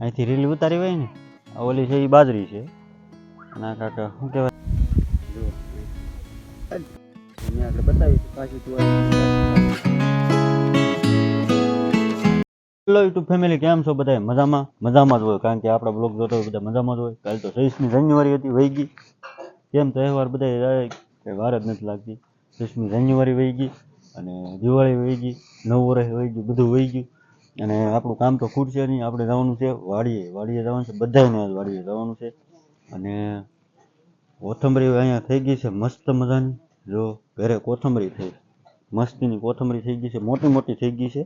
અહીંથી રીલ ઉતારી હોય ને ઓલી છે એ બાજરી છે. આ કાકા શું કહેવાય? મેં આગળ બતાવીશું પાછું તું હેલો યુટ્યુબ ફેમિલી કેમ છો બધા મજામાં? મજામાં જ હોય કારણ કે આપણા બ્લોગ જોતો હોય બધા મજામાં જ હોય. કાલ તો ત્રીસમી જાન્યુઆરી હતી વહી ગઈ. કેમ તહેવાર બધા વાર જ નથી લાગતી. ત્રીસમી જાન્યુઆરી વહી ગઈ અને દિવાળી વહી ગઈ નવું વર્ષ વહી ગયું બધું વહી ગયું. અને આપણું કામ તો ખૂટશે નહીં, આપણે જવાનું છે વાડીએ. વાડીએ જવાનું છે બધાને વાડીએ જવાનું છે. અને કોથમરી અહીંયા થઈ ગઈ છે મસ્ત મજાની. જો ઘરે કોથમરી થઈ, મસ્તીની કોથમરી થઈ ગઈ છે, મોટી મોટી થઈ ગઈ છે.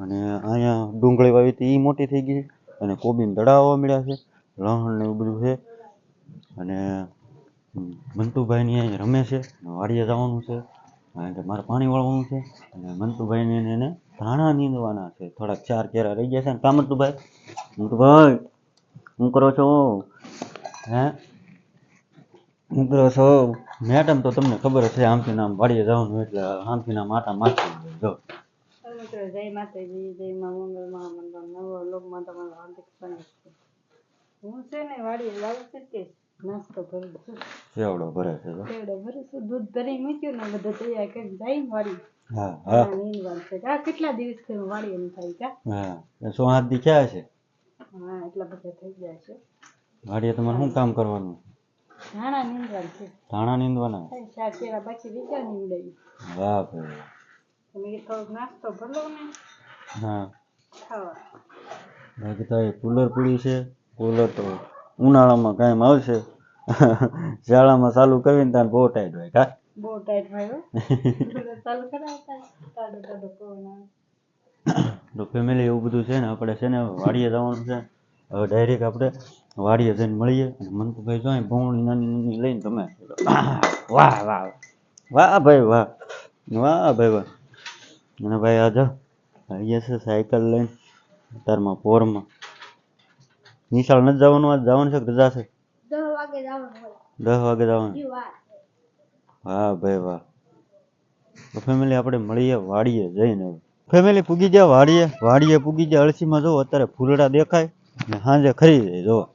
અને અહીંયા ડુંગળી વાવી હતી એ મોટી થઈ ગઈ છે. અને કોબીને દડાવવા મળ્યા છે, લહણ ને એવું બધું છે. અને મંતુભાઈની અહીંયા રમે છે, વાડીએ જવાનું છે. કારણ કે મારે પાણી વાળવાનું છે. અને મંતુભાઈને એને ધાણા નીંદવાના છે. થોડાક ચાર કેરા રહી ગયા છે ને કા મંતુભાઈ મંતુભાઈ શું કરો છો? હે? શું કરો છો? મેડમ તો તમને ખબર જ છે આમથી નામ વાડીએ જવાનું એટલે આમથી નામ આટા મારતી હોય. જો મિત્રો જય માતાજી જય મા મંગલ મહામંડળ નવો લોકમાં તમારું હાર્દિક સ્વાગત છે. હું છે ને વાડી લાવું છું કે નાસ્તો કરું છું. સેવડો ભરે છે જો. કેવડો ભરું છું દૂધ ભરી મૂક્યું ને બધા તૈયાર કરીને જાય ને વાડી હા હા. આ નીંદવાનું છે આ કેટલા દિવસથી હું એમ થાય કા હા સો હાથ દી ક્યાં છે? હા એટલા બધા થઈ ગયા છે. વાડીએ તમારે શું કામ કરવાનું? ધાણા નીંદવાનું છે. ધાણા નીંદવાના? થાય કેરા બાકી બીજા નીંદાઈ વાહ ભાઈ તમે થોડોક નાસ્તો ભરલો ને હા. ખાવા. બાકી તો કુલર પીડ્યું છે. કુલર તો ઉનાળામાં કાયમ આવશે શિયાળામાં ચાલુ કરીને તાર બહુ ટાઈટ હોય. કા? બહુ ટાઈટ થયો ચાલુ કરાવતા ટાડો ટાડો પવન તો ફેમિલી એવું બધું છે ને આપણે છે ને વાડીએ જવાનું છે. હવે ડાયરેક્ટ આપણે વાડીએ જઈને મળીએ. અને મંતુભાઈ જોઈએ ભૂંગળી નાની નાની લઈને તમે વાહ વાહ વાહ ભાઈ વાહ વાહ ભાઈ વાહ. અને ભાઈ આ જો અહીંયા છે સાયકલ લઈને અત્યારમાં પોરમાં. નિશાળ નથી જવાનું આજ જવાનું છે કે રજા છે? દસ વાગે જવાનું દસ વાગે જવાનું. વાહ ભાઈ વાહ. તો ફેમિલી આપણે મળીએ વાડીએ જઈને. ફેમિલી પૂગી જાય વાડીએ. વાડીએ પૂગી જાય અળસીમાં જો અત્યારે ફૂલડા દેખાય. ને સાંજે ખરી જાય જો.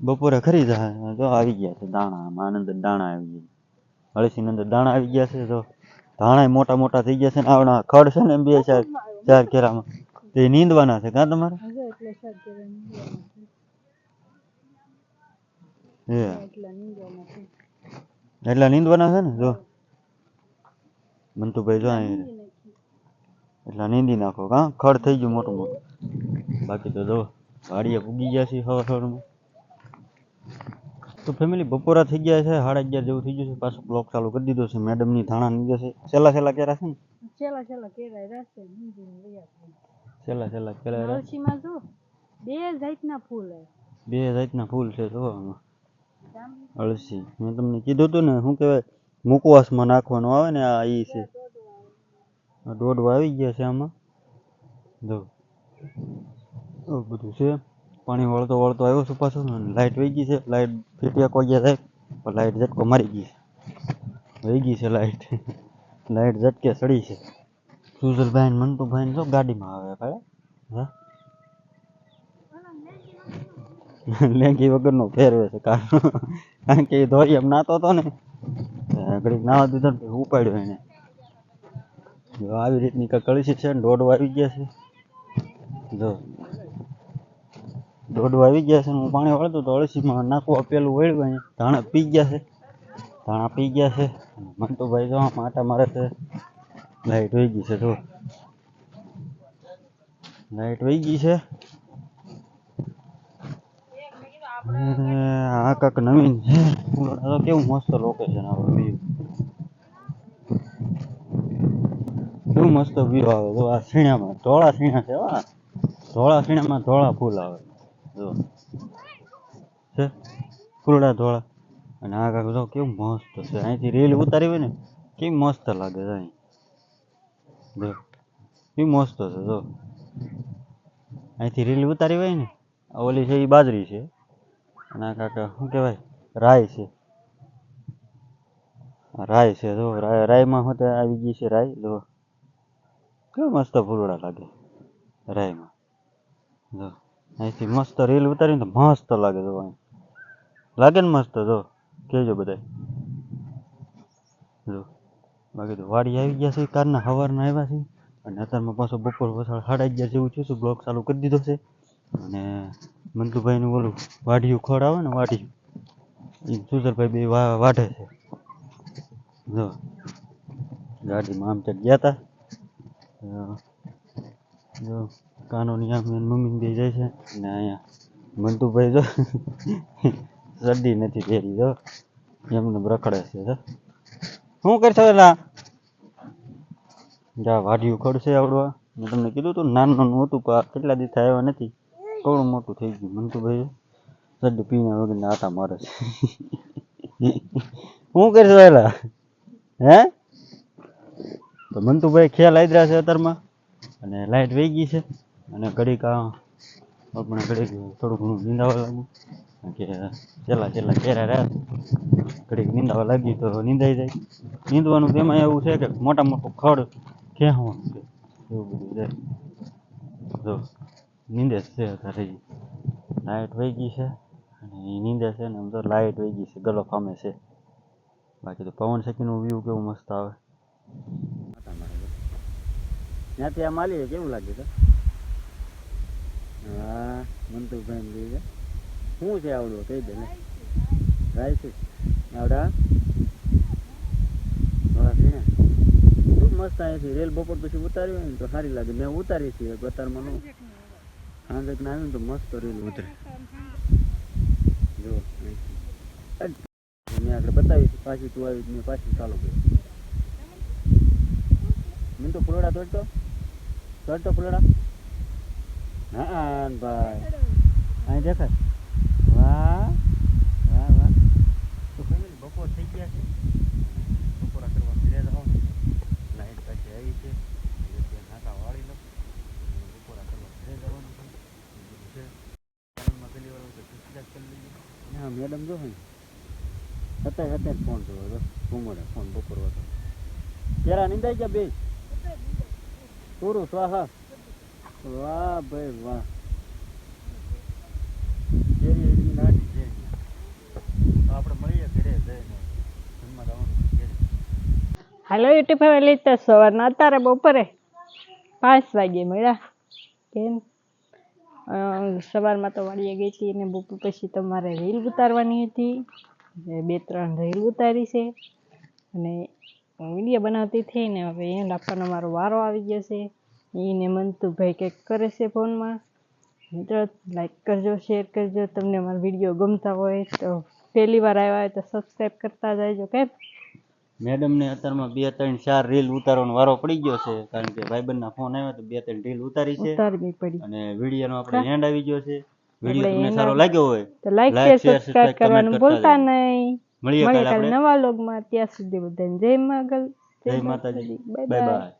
બપોરે ખરી જાય જો આવી ગયા છે દાણા. આનંદ દાણા આવી ગયા. અળસીની અંદર દાણા આવી ગયા છે જો. ધાણા મોટા મોટા થઈ ગયા છે ને આવડા. ખડ છે ને બે ચાર ચાર કેરામાં. તે નીંદવાના છે કાં તમારે? હજુ એટલે સાત જરા નીંદવાના હે છે એટલા નીંદવાના છે એટલા નીંદવાના છે ને જો મંતુભાઈ જો અહીં એટલા નીંદી નાખો કાં ખડ થઈ ગયું મોટું મોટું બાકી તો જો વાડીએ પૂગી ગયા છે હવા હવામાં તો ફેમિલી બપોરા થઈ ગયા છે સાડા અગિયાર જેવું થઈ ગયું છે પાછો બ્લોક ચાલુ કરી દીધો છે મેડમની ધાણા નીકળે છે છેલ્લા છેલ્લા કેરા છે ને છેલ્લા છેલ્લા કેરાય રહેશે નીંદીને લઈ આવશે છેલ્લા છેલ્લા કેરા રહ્યા. નળસીમાં જો બે જાતના ફૂલ હે બે જાતના ફૂલ છે જો આમાં. અળસી. મેં તમને કીધું હતું ને, શું કહેવાય, મુકવાસમાં નાખવાનું આવે ને, આ ઈ છે. દોડવા આવી ગયા છે આમાં. જો. બધું છે. પાણી વળતો વળતો આવ્યો છું પાછું લાઇટ વહી ગઈ છે. લાઇટ ફીટિયા કોઈ ગયા થાય, પણ લાઇટ ઝટકો મારી ગઈ છે. વહી ગઈ છે લાઇટ લાઇટ ઝટકે સડી છે. સુજલભાઈ ને મંતુભાઈ ને જો ગાડીમાં આવે હા? લેંગી વગરનો પહેરવે છે કારણ કે એ ધોરી એમ નાતો હતો ને ઘડીક નાવા દીધો ને ઉપાડ્યો એને. જો આવી રીતની કળશી છે ને, દોડવા આવી ગયા છે. જો, દોડવા આવી ગયા છે હું પાણી વળતો તો અળસીમાં નાખવા પેલું વળ્યું અહીં ધાણા પી ગયા છે. ધાણા પી ગયા છે. મંતુભાઈ જો, માટા મારે છે. લાઈટ વહી ગઈ છે જો લાઈટ વહી ગઈ છે. આ કાંક નવીન કેવું મસ્ત લોકેશન આવે વ્યૂ કેવું મસ્ત વ્યૂ આવે. જો આ સીણામાં, ધોળા સીણા છે વા ધોળા સીણામાં ધોળા ફૂલ આવે. જો. છે? ફૂલડા ધોળા. અને આ કાંક જો કેવું મસ્ત છે. અહીંથી રીલ ઉતારી હોય ને, કેવી મસ્ત લાગે છે અહીં. જો. કેવી મસ્ત છે, જો. અહીંથી રીલ ઉતારી હોય ને ઓલી છે એ બાજરી છે. અને આ કાકા, શું કહેવાય? રાય છે. રાય છે, જો, રાય, રાયમાં હોતે આવી ગઈ છે રાય? જો, કેવું મસ્ત ફૂલડા લાગે રાયમાં. જો, અહીંથી મસ્ત રીલ ઉતારીને તો મસ્ત લાગે, જો, અહીં. લાગે ને મસ્ત, જો, કહેજો બધા જો, બાકી તો વાડી આવી ગયા છે, કારના સવારના આવ્યા છે. અને અત્યારમાં પાછો બપોર પછી સાડા અગિયાર જેવું થયું છે, બ્લોગ ચાલુ કરી દીધો છે. અને મંતુભાઈનું ઓલું વાઢિયું ખોળ આવે ને વાઢિયું સુધરભાઈ બે વાઢે છે. જો, ગાડીમાં આમ ત્યાં ગયા હતા જો, કાનોની આમ મમ્મી બે જાય છે. ને અહીંયા મંતુભાઈ જો સડી નથી પહેરી, જો. એમને રખડે છે શું કરશો એલા? જા, વાઢિયું ખોડશે આવડવા. મેં તમને કીધું હતું નાનું નાનું હતું, પણ આ કેટલા દિવસ આવ્યા નથી? થોડું મોટું થઈ ગયું. મંતુભાઈ શરદી પીણા વગર આટા મારે છે. શું કરશો એલા હે? તો મંતુભાઈ ખ્યાલ આદરા છે અત્યારમાં. અને લાઈટ વહી ગઈ છે. અને ઘડીક આપણે ઘડીક થોડું ઘણું નીંદાવા લાગ્યું કે છેલ્લા છેલ્લા કેરા રહ્યા ઘડીક નીંદાવા લાગી તો નીંદાઈ જાય. નીંદવાનું તેમાં એવું છે કે મોટા મોટો ખડ ખેવાનું છે. એવું બધું જાય. જો નીંદે છે ઈ. લાઈટ વહી ગઈ છે અને એ નીંદે છે ને આમ તો લાઇટ વહી ગઈ છે, ગલો ફામે છે. બાકી તો પવન શકીનું વ્યૂ કેવું મસ્ત આવે. ત્યાંથી આ માલી કેવું લાગે છે? હા મંતુભાઈ લઈ છે શું છે આવડું? કહી દે ને. રાઈ છે. આવડા? મસ્ત અહીંથી. રેલ બપોર પછી ઉતાર્યું ને તો સારી લાગે. મેં ઉતારી છે બતારમાં નું સાંજે ના આવ્યું તો મસ્ત રેલ ઉતરે. જો. મેં આગળ બતાવી હતી, પાછી તું આવી મેં પાછી ચાલુ કરી મેં તો ફૂલોડા તોડતો? તોડતો ફૂલોડા? હા ભાઈ. અહીં દેખાય. વાહ વાહ વાહ. તો બપોર થઈ ગયા છે બપોરા કરવા ઘરે જવાનું લાઈટ પાછી આવી છે એટલે ત્યાં નાકા વાળી લો અને બપોરા કરવા ઘરે જવાનું છે એ બધું છે ચેનલમાં પહેલી વાર હોય તો સબસ્ક્રાઈબ કરી લેજો હા મેડમ જો ને, અત્યારે અત્યારે ફોન જોયો ઘુમડે ફોન બપોર હતો. કેરા નિંદાઈ ગયા બે? પૂરું, સ્વાહા. વાહ ભાઈ વાહ. કેરી એવી આપણે મળીએ ઘરે જઈને. જમવા જવાનું હાલો, યુટ્યુબ ફેમિલી, તો સવારના અત્યારે બપોરે પાંચ વાગે મળ્યા. કેમ? સવારમાં તો વાળીએ ગઈ હતી અને બપોર પછી તમારે રીલ ઉતારવાની હતી. બે ત્રણ રીલ ઉતારી છે. અને વીડિયો બનાવતી થઈને હવે એન્ડ આપવાનો મારો વારો આવી ગયો છે. એને મંતુભાઈ કંઈક કરે છે ફોનમાં. મિત્રો લાઈક કરજો શેર કરજો. તમને મારા વીડિયો ગમતા હોય તો પહેલી વાર આવ્યા હોય તો સબસ્ક્રાઈબ કરતા જજો કેમ? મેડમને અત્યારમાં બે ત્રણ ચાર રીલ ઉતારવાનો વારો પડી ગયો છે કારણ કે ભાઈબંધના ફોન આવ્યો તો બે ત્રણ રીલ ઉતારી છે ઉતારવી પડી. અને વિડીયોનો આપણે એન્ડ આવી ગયો છે. વીડિયો તમને સારો લાગ્યો હોય તો લાઈક શેર સબસ્ક્રાઇબ કરવાનું ભૂલતા. નહીં. મળીએ કાલે નવા લોગમાં ત્યાં સુધી બધાને જય માગલ. જય માતાજી. Bye bye